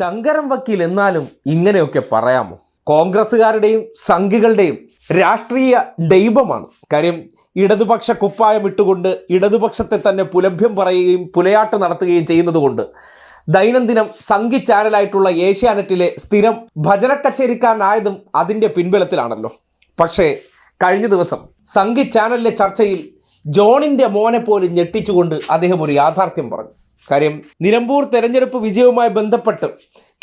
ചങ്കരം വക്കീൽ എന്നാലും ഇങ്ങനെയൊക്കെ പറയാമോ? കോൺഗ്രസ്സുകാരുടെയും സംഘികളുടെയും രാഷ്ട്രീയ ദൈവമാണ്. കാര്യം ഇടതുപക്ഷ കുപ്പായം ഇട്ടുകൊണ്ട് ഇടതുപക്ഷത്തെ തന്നെ പുലഭ്യം പറയുകയും പുലയാട്ട് നടത്തുകയും ചെയ്യുന്നതുകൊണ്ട് ദൈനംദിനം സംഘി ചാനലായിട്ടുള്ള ഏഷ്യാനെറ്റിലെ സ്ഥിരം ഭജന കച്ചേരിക്കാരനായതും അതിന്റെ പിൻബലത്തിലാണല്ലോ. പക്ഷേ കഴിഞ്ഞ ദിവസം സംഘി ചാനലിലെ ചർച്ചയിൽ ജോണിന്റെ മോനെ പോലും ഞെട്ടിച്ചുകൊണ്ട് അദ്ദേഹം ഒരു യാഥാർത്ഥ്യം പറഞ്ഞു. കാര്യം നിലമ്പൂർ തെരഞ്ഞെടുപ്പ് വിജയവുമായി ബന്ധപ്പെട്ട്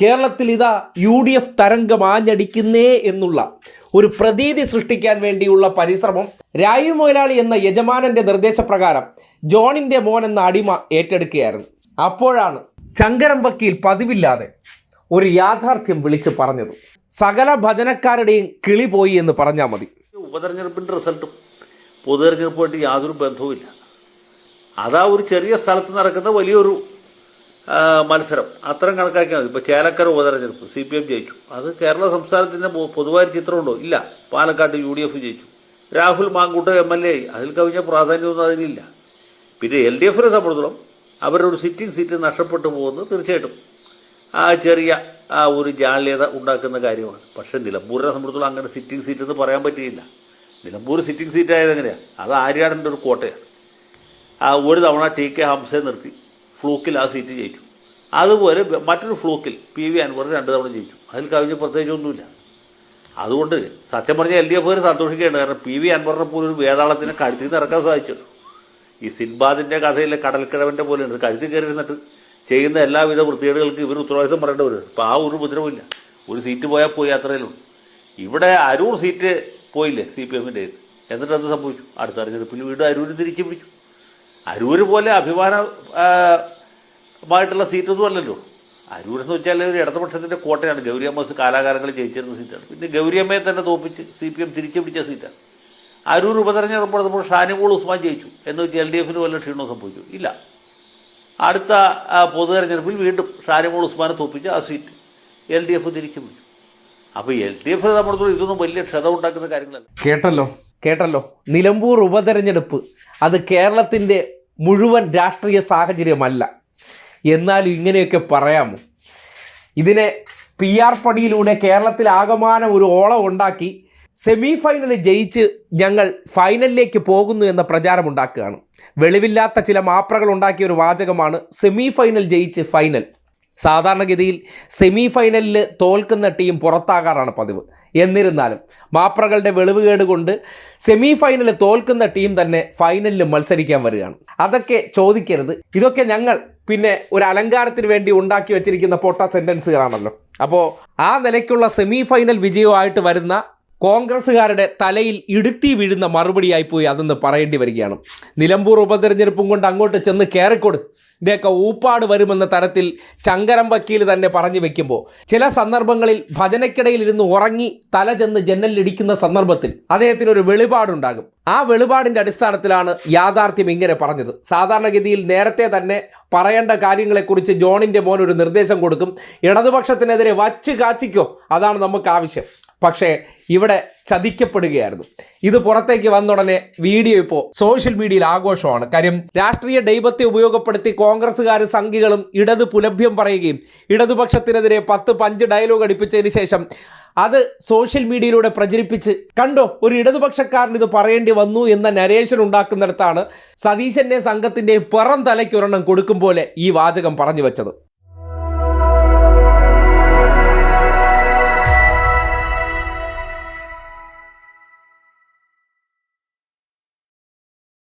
കേരളത്തിൽ ഇതാ യു ഡി എഫ് തരംഗം ആഞ്ഞടിക്കുന്നേ എന്നുള്ള ഒരു പ്രതീതി സൃഷ്ടിക്കാൻ വേണ്ടിയുള്ള പരിശ്രമം രായു മൊയിലാളി എന്ന യജമാനന്റെ നിർദ്ദേശപ്രകാരം ജോണിന്റെ മോൻ എന്ന അടിമ ഏറ്റെടുക്കുകയായിരുന്നു. അപ്പോഴാണ് ചങ്കരം വക്കീൽ പതിവില്ലാതെ ഒരു യാഥാർത്ഥ്യം വിളിച്ചു പറഞ്ഞത്. സകല ഭജനക്കാരുടെയും കിളി പോയി എന്ന് പറഞ്ഞാൽ മതി. ഉപതെരഞ്ഞെടുപ്പിന്റെ റിസൾട്ടും പൊതുതെരഞ്ഞെടുപ്പുമായിട്ട് യാതൊരു ബന്ധവുമില്ല. അതാ ഒരു ചെറിയ സ്ഥലത്ത് നടക്കുന്ന വലിയൊരു മത്സരം. അത്തരം കണക്കാക്കിയാൽ മതി. ഇപ്പോൾ ചേലക്കര ഉപതെരഞ്ഞെടുപ്പ് സി പി എം ജയിച്ചു. അത് കേരള സംസ്ഥാനത്തിന്റെ പൊതുവായ ചിത്രമുണ്ടോ? ഇല്ല. പാലക്കാട്ട് യു ഡി എഫ് ജയിച്ചു. Rahul Mankoot M L A അതിൽ കവിഞ്ഞ പ്രാധാന്യമൊന്നും അതിനില്ല പിന്നെ എൽ ഡി എഫിനെ സംബന്ധിച്ചിടത്തോളം അവരുടെ ഒരു സിറ്റിംഗ് സീറ്റ് നഷ്ടപ്പെട്ടു പോകുന്നത് തീർച്ചയായിട്ടും. ആ ചെറിയ ആ ഒരു ജാള്യത ഉണ്ടാക്കുന്ന കാര്യമാണ്. പക്ഷേ നിലമ്പൂരിനെ സംബന്ധിച്ചിടത്തോളം അങ്ങനെ സിറ്റിംഗ് സീറ്റ് എന്ന് പറയാൻ പറ്റിയില്ല. നിലമ്പൂർ സിറ്റിംഗ് സീറ്റ് ആയത് എങ്ങനെയാണ് അത് ആര്യാടന്റെ ഒരു കോട്ടയാണ് ആ ഒരു തവണ ടി കെ ഹംസയെ നിർത്തി. ഫ്ലൂക്കിൽ ആ സീറ്റ് ജയിച്ചു. അതുപോലെ മറ്റൊരു ഫ്ലൂക്കിൽ പി വി അൻവർ രണ്ട് തവണ ജയിച്ചു. അതിൽ കവിഞ്ഞ് പ്രത്യേകിച്ചൊന്നുമില്ല അതുകൊണ്ട് സത്യം പറഞ്ഞാൽ എൽ ഡി എഫ് സന്തോഷിക്കുകയാണ് കാരണം പി വി അൻവറിനെ പോലെ ഒരു വേതാളത്തിനെ കഴുത്തിൽ നിന്ന് ഇറക്കാൻ ഈ സിൻബാദിന്റെ കഥയിലെ കടൽക്കിഴവന്റെ പോലെയാണ് കഴുത്തിൽ കയറി ഇരുന്നിട്ട് ചെയ്യുന്ന എല്ലാവിധ വൃത്തികേടുകൾക്ക് ഇവർ ഉത്തരവാദിത്വം പറയേണ്ടവരാണ് അപ്പോൾ ആ ഒരു ഉപദ്രവമില്ല ഒരു സീറ്റ് പോയാൽ പോയി അത്രയേ ഇവിടെ അരൂർ സീറ്റ് പോയില്ലേ സി പി എമ്മിന്റെ എന്നിട്ട് എന്ത് സംഭവിച്ചു? അടുത്ത തെരഞ്ഞെടുപ്പിൽ വീണ്ടും അരൂർ തിരിച്ചു പിടിച്ചു അരൂർ പോലെ അഭിമാനമായിട്ടുള്ള സീറ്റൊന്നും അല്ലല്ലോ. അരൂർ എന്ന് വെച്ചാൽ ഒരു ഇടതുപക്ഷത്തിന്റെ കോട്ടയാണ്. ഗൗരിയമ്മ കാലാകാലങ്ങളിൽ ജയിച്ചിരുന്ന സീറ്റാണ്. പിന്നെ ഗൗരിയമ്മയെ തന്നെ തോപ്പിച്ച് സി പി എം തിരിച്ചു പിടിച്ച സീറ്റാണ്. അരൂർ ഉപതെരഞ്ഞെടുപ്പ് നമ്മൾ ഷാനിമോൾ ഉസ്മാൻ ജയിച്ചു എന്ന് വെച്ചാൽ എൽ ഡി എഫിന് വല്ല ക്ഷീണവും സംഭവിച്ചു. ഇല്ല. അടുത്ത പൊതു പൊതുതെരഞ്ഞെടുപ്പിൽ വീണ്ടും ഷാനിമോൾ ഉസ്മാനെ തോപ്പിച്ച് ആ സീറ്റ് എൽ ഡി എഫ് തിരിച്ചു പിടിച്ചു. അപ്പോൾ എൽ ഡി എഫ് നമ്മുടെ ഇതൊന്നും വലിയ ക്ഷത ഉണ്ടാക്കുന്ന കാര്യങ്ങളല്ല. കേട്ടല്ലോ. കേട്ടല്ലോ. നിലമ്പൂർ ഉപതെരഞ്ഞെടുപ്പ് അത് കേരളത്തിന്റെ മുഴുവൻ രാഷ്ട്രീയ സാഹചര്യമല്ല. എന്നാലും ഇങ്ങനെയൊക്കെ പറയാമോ? ഇതിനെ പി ആർ പടിയിലൂടെ കേരളത്തിൽ ആകമാനം ഒരു ഓളം ഉണ്ടാക്കി സെമി ഫൈനലിൽ ജയിച്ച് ഞങ്ങൾ ഫൈനലിലേക്ക് പോകുന്നു എന്ന പ്രചാരം ഉണ്ടാക്കുകയാണ് വെളിവില്ലാത്ത ചില മാപ്രകൾ ഉണ്ടാക്കിയ ഒരു വാചകമാണ് സെമി ഫൈനൽ ജയിച്ച് ഫൈനൽ. സാധാരണഗതിയിൽ സെമി ഫൈനലിൽ തോൽക്കുന്ന ടീം പുറത്താകാറാണ് പതിവ്. എന്നിരുന്നാലും മാപ്രകളുടെ വെളിവുകേട് കൊണ്ട് സെമി ഫൈനലിൽ തോൽക്കുന്ന ടീം തന്നെ ഫൈനലിൽ മത്സരിക്കാൻ വരികയാണ്. അതൊക്കെ ചോദിക്കരുത്. ഇതൊക്കെ ഞങ്ങൾ പിന്നെ ഒരു അലങ്കാരത്തിന് വേണ്ടി ഉണ്ടാക്കി വെച്ചിരിക്കുന്ന പൊട്ട സെന്റൻസുകളാണല്ലോ അപ്പോൾ ആ നിലയ്ക്കുള്ള സെമി ഫൈനൽ വിജയമായിട്ട് വരുന്ന കോൺഗ്രസ്സുകാരുടെ തലയിൽ ഇടുത്തി വീഴുന്ന മറുപടിയായി പോയി അതെന്ന് പറയേണ്ടി വരികയാണ്. നിലമ്പൂർ ഉപതെരഞ്ഞെടുപ്പും കൊണ്ട് അങ്ങോട്ട് ചെന്ന് കയറിക്കൊടു ഇതിന്റെയൊക്കെ ഊപ്പാട് വരുമെന്ന തരത്തിൽ ചങ്കരം വക്കീൽ തന്നെ പറഞ്ഞു വെക്കുമ്പോൾ ചില സന്ദർഭങ്ങളിൽ ഭജനയ്ക്കിടയിൽ ഇരുന്ന് ഉറങ്ങി തല ചെന്ന് ജനലിലിടിക്കുന്ന സന്ദർഭത്തിൽ അദ്ദേഹത്തിന് ഒരു വെളിപാടുണ്ടാകും. ആ വെളിപാടിന്റെ അടിസ്ഥാനത്തിലാണ് യാഥാർത്ഥ്യം ഇങ്ങനെ പറഞ്ഞത്. സാധാരണഗതിയിൽ നേരത്തെ തന്നെ പറയേണ്ട കാര്യങ്ങളെക്കുറിച്ച് ജോണിന്റെ മോൻ ഒരു നിർദ്ദേശം കൊടുക്കും. ഇടതുപക്ഷത്തിനെതിരെ വച്ച് കാച്ചിക്കോ. അതാണ് നമുക്ക് ആവശ്യം. പക്ഷേ ഇവിടെ ചതിക്കപ്പെടുകയായിരുന്നു. ഇത് പുറത്തേക്ക് വന്നുടനെ വീഡിയോ ഇപ്പോൾ സോഷ്യൽ മീഡിയയിൽ ആഘോഷമാണ്. കാര്യം രാഷ്ട്രീയ ദൈവത്തെ ഉപയോഗപ്പെടുത്തി കോൺഗ്രസ്സുകാർ സംഘികളും ഇടത് പുലഭ്യം പറയുകയും ഇടതുപക്ഷത്തിനെതിരെ പത്ത് പഞ്ച് ഡയലോഗ് അടിപ്പിച്ചതിന് ശേഷം അത് സോഷ്യൽ മീഡിയയിലൂടെ പ്രചരിപ്പിച്ച് കണ്ടോ ഒരു ഇടതുപക്ഷക്കാരൻ ഇത് പറയേണ്ടി വന്നു എന്ന നരേഷൻ ഉണ്ടാക്കുന്നിടത്താണ് സതീശന്റെ സംഘത്തിന്റെ പിറം തലയ്ക്കൊരെണ്ണം കൊടുക്കും പോലെ ഈ വാചകം പറഞ്ഞു വെച്ചത്.